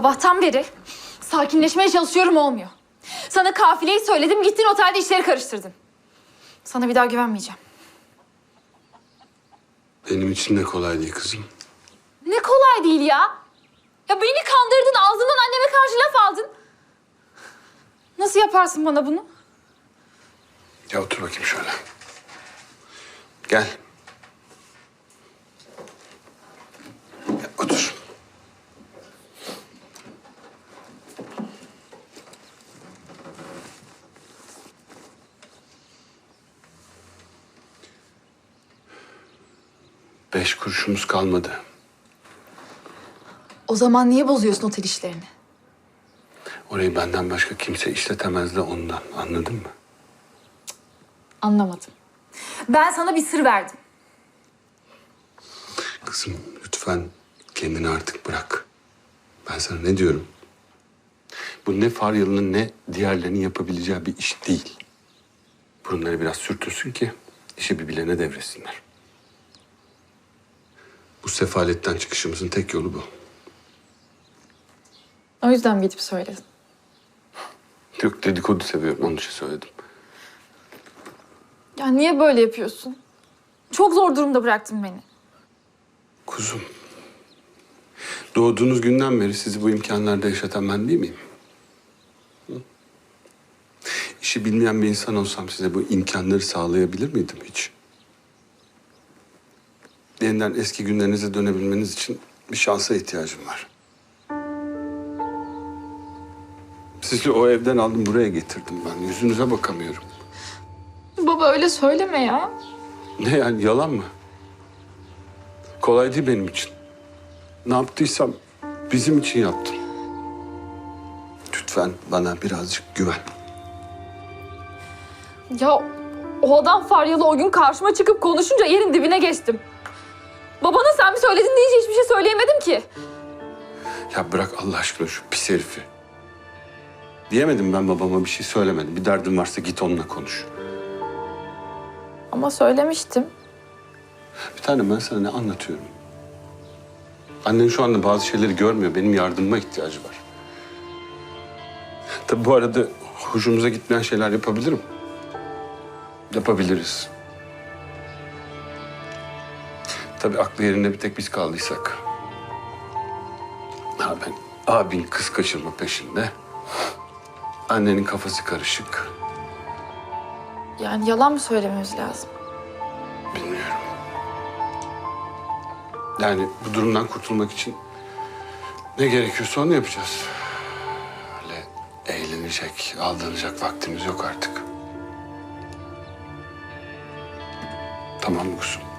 Sabahtan beri sakinleşmeye çalışıyorum olmuyor. Sana kafileyi söyledim gittin otelde işleri karıştırdın. Sana bir daha güvenmeyeceğim. Benim için de kolay değil kızım. Ne kolay değil ya. Ya beni kandırdın ağzından anneme karşı laf aldın. Nasıl yaparsın bana bunu? Ya otur bakayım şöyle. Gel. Gel, otur. Beş kuruşumuz kalmadı. O zaman niye bozuyorsun otel işlerini? Orayı benden başka kimse işletemez de ondan. Anladın mı? Anlamadım. Ben sana bir sır verdim. Kızım lütfen kendini artık bırak. Ben sana ne diyorum? Bu ne Faryalı'nın ne diğerlerinin yapabileceği bir iş değil. Burunları biraz sürtünsün ki işi birbirlerine devretsinler. Bu sefaletten çıkışımızın tek yolu bu. O yüzden gidip söyledin? Yok dedikodu seviyorum onun için söyledim. Ya niye böyle yapıyorsun? Çok zor durumda bıraktın beni. Kuzum. Doğduğunuz günden beri sizi bu imkanlarda yaşatan ben değil miyim? Hı? İşi bilmeyen bir insan olsam size bu imkanları sağlayabilir miydim hiç? Yeniden eski günlerinize dönebilmeniz için bir şansa ihtiyacım var. Sizi o evden aldım buraya getirdim ben. Yüzünüze bakamıyorum. Baba öyle söyleme ya. Ne yani yalan mı? Kolay değil benim için. Ne yaptıysam bizim için yaptım. Lütfen bana birazcık güven. Ya o adam Faryalı o gün karşıma çıkıp konuşunca yerin dibine geçtim. Babana sen mi söyledin deyince hiçbir şey söyleyemedim ki. Ya bırak Allah aşkına şu pis herifi. Diyemedim ben babama bir şey söylemedim. Bir derdin varsa git onunla konuş. Ama söylemiştim. Bir tane ben sana ne anlatıyorum? Annen şu anda bazı şeyleri görmüyor. Benim yardımıma ihtiyacı var. Tabii bu arada hoşumuza gitmeyen şeyler yapabilirim. Yapabiliriz. Tabii aklı yerinde bir tek biz kaldıysak. Ha ben abin kız kaçırma peşinde. Annenin kafası karışık. Yani yalan mı söylememiz lazım? Bilmiyorum. Yani bu durumdan kurtulmak için ne gerekiyorsa onu yapacağız. Öyle eğlenecek, aldanacak vaktimiz yok artık. Tamam mı kuzum?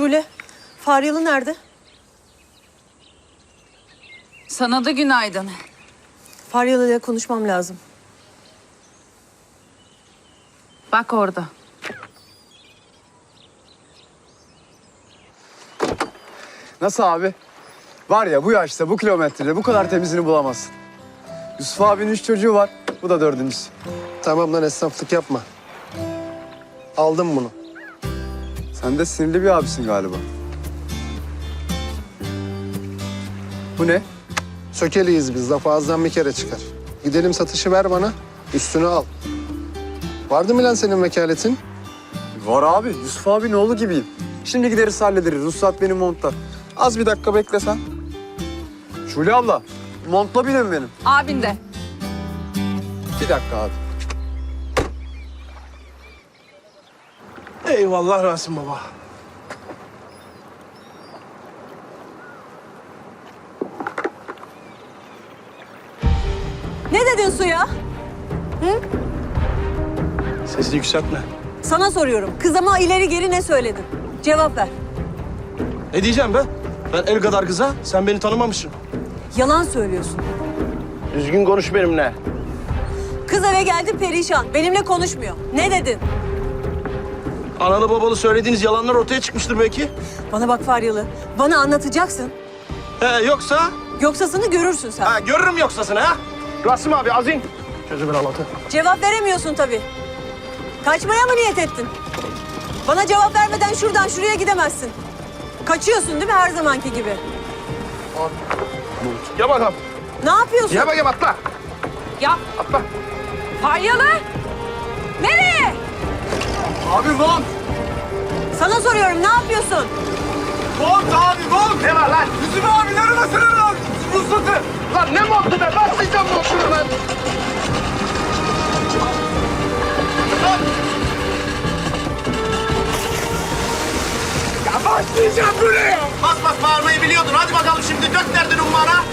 Şule, Faryalı nerede? Sana da günaydın. Faryalı ile konuşmam lazım. Bak orada. Nasıl abi? Var ya bu yaşta bu kilometrede bu kadar temizini bulamazsın. Yusuf abinin üç çocuğu var. Bu da dördüncüsü. Tamam lan esnaflık yapma. Aldım bunu. Sen de sinirli bir abisin galiba. Bu ne? Sökeliyiz biz. Laf ağızdan bir kere çıkar. Gidelim satışı ver bana. Üstünü al. Vardı mı lan senin vekaletin? Var abi. Yusuf abinin oğlu gibiyim. Şimdi gideriz hallederiz. Ruhsat benim montta. Az bir dakika beklesen. Şule abla, montla binin benim. Abin de. Bir dakika abi. Eyvallah Rasim Baba. Ne dedin Suya? Sesini yükseltme. Sana soruyorum. Kızıma ileri geri ne söyledin? Cevap ver. Ne diyeceğim be? Ben el kadar kıza, sen beni tanımamışsın. Yalan söylüyorsun. Düzgün konuş benimle. Kız eve geldi perişan. Benimle konuşmuyor. Ne dedin? Analı babalı söylediğiniz yalanlar ortaya çıkmıştır belki. Bana bak Faryalı. Bana anlatacaksın. He yoksa? Yoksasını görürsün sen. Ha görürüm yoksasını ha. Rasim abi azin. Çözü bir anlatı. Cevap veremiyorsun tabii. Kaçmaya mı niyet ettin? Bana cevap vermeden şuradan şuraya gidemezsin. Kaçıyorsun değil mi her zamanki gibi? Gel bakalım. Ne yapıyorsun? Gel bakayım atla. Ya Atla. Faryalı! Abi mont! Sana soruyorum ne yapıyorsun? Mont abi mont! Ne var lan? Yüzüm abilerin asırın lan! Ruhsatı! Lan ne montu be? Başlayacağım montunu ben. Ya başlayacağım buraya! Bas bas bağırmayı biliyordun. Hadi bakalım şimdi dök derdini ummana.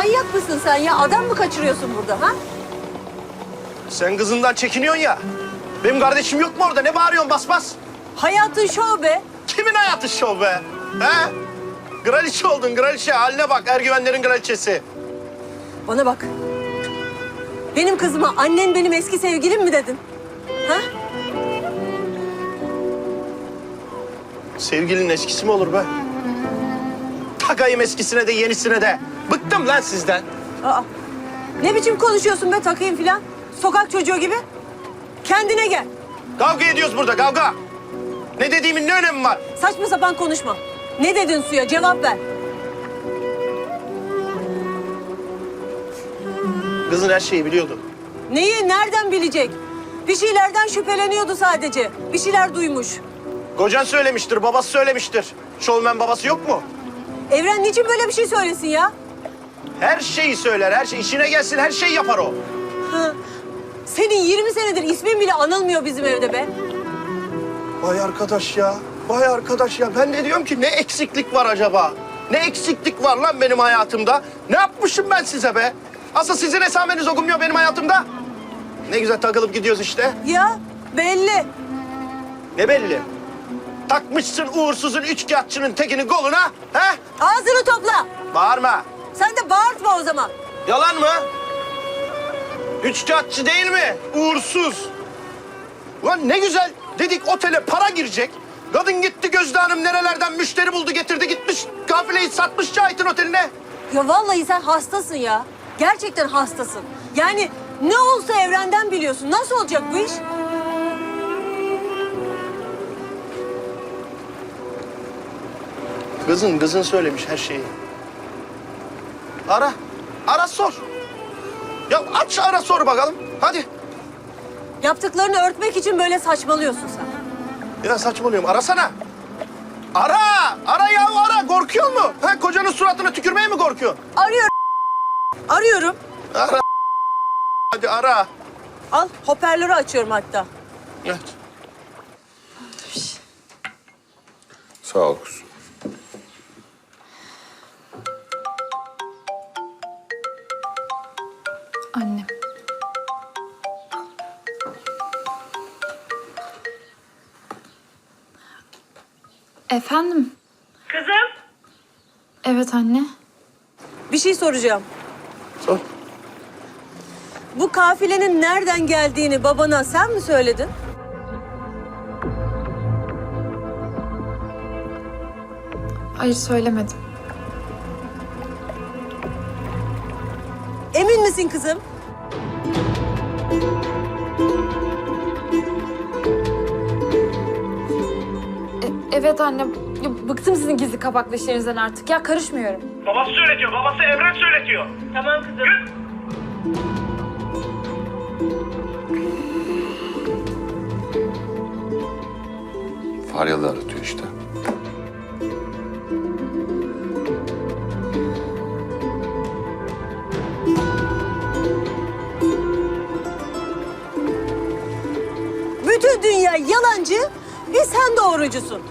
Manyak mısın sen ya? Adam mı kaçırıyorsun burada ha? Sen kızından çekiniyorsun ya. Benim kardeşim yok mu orada? Ne bağırıyorsun bas bas? Hayatın şov be. Kimin hayatı şov be? He? Kraliçe oldun kraliçe. Haline bak ergüvenlerin kraliçesi. Bana bak. Benim kızıma annen benim eski sevgilim mi dedin? Ha? Sevgilinin eskisi mi olur be? Takayım eskisine de yenisine de. Bıktım lan sizden. Aa, ne biçim konuşuyorsun be takayım filan? Sokak çocuğu gibi. Kendine gel. Kavga ediyoruz burada kavga. Ne dediğimin ne önemi var? Saçma sapan konuşma. Ne dedin suya? Cevap ver. Kızın her şeyi biliyordu. Neyi nereden bilecek? Bir şeylerden şüpheleniyordu sadece. Bir şeyler duymuş. Kocan söylemiştir, babası söylemiştir. Şovmen babası yok mu? Evren niçin böyle bir şey söylesin ya? Her şeyi söyler, her şey. işine gelsin, her şeyi yapar o. Senin 20 senedir ismin bile anılmıyor bizim evde be. Vay arkadaş ya, vay arkadaş ya. Ben de diyorum ki ne eksiklik var acaba? Ne eksiklik var lan benim hayatımda? Ne yapmışım ben size be? Asıl sizin esameniz okunmuyor benim hayatımda. Ne güzel takılıp gidiyoruz işte. Ya belli. Ne belli? Takmışsın uğursuzun üçkağıtçının tekini koluna. He? Ağzını topla. Bağırma. Sen de bağırtma o zaman. Yalan mı? Üçkağıtçı değil mi? Uğursuz. Ulan ne güzel dedik otele para girecek. Kadın gitti Gözde Hanım nerelerden müşteri buldu getirdi gitmiş kafileyi satmış Cahit'in oteline. Ya vallahi sen hastasın ya. Gerçekten hastasın. Yani ne olsa evrenden biliyorsun. Nasıl olacak bu iş? Kızın kızın söylemiş her şeyi. Ara. Ara sor. Ya aç ara sor bakalım. Hadi. Yaptıklarını örtmek için böyle saçmalıyorsun sen. Ya saçmalıyorum. Arasana. Ara. Ara ya ara. Korkuyor mu? Ha, kocanın suratına tükürmeye mi korkuyorsun? Arıyorum. Arıyorum. Ara. Hadi ara. Al hoparlörü açıyorum hatta. Evet. Sağ ol kuzum. Annem. Efendim? Kızım, Evet anne. Bir şey soracağım. Sor. Bu kafilenin nereden geldiğini babana sen mi söyledin? Hayır söylemedim. Emin misin kızım? E- evet anne. Ya, bıktım sizin gizli kapaklı işlerinizden artık. Ya karışmıyorum. babası söyletiyor, babası Evren söyletiyor. Tamam kızım. Faryalı aratıyor dünya yalancı, bir sen doğrucusun.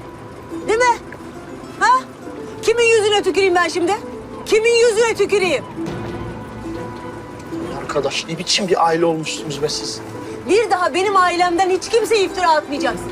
Değil mi? Ha? Kimin yüzüne tüküreyim ben şimdi? Kimin yüzüne tüküreyim? Arkadaş ne biçim bir aile olmuşsunuz be siz. Bir daha benim ailemden hiç kimse iftira atmayacaksın.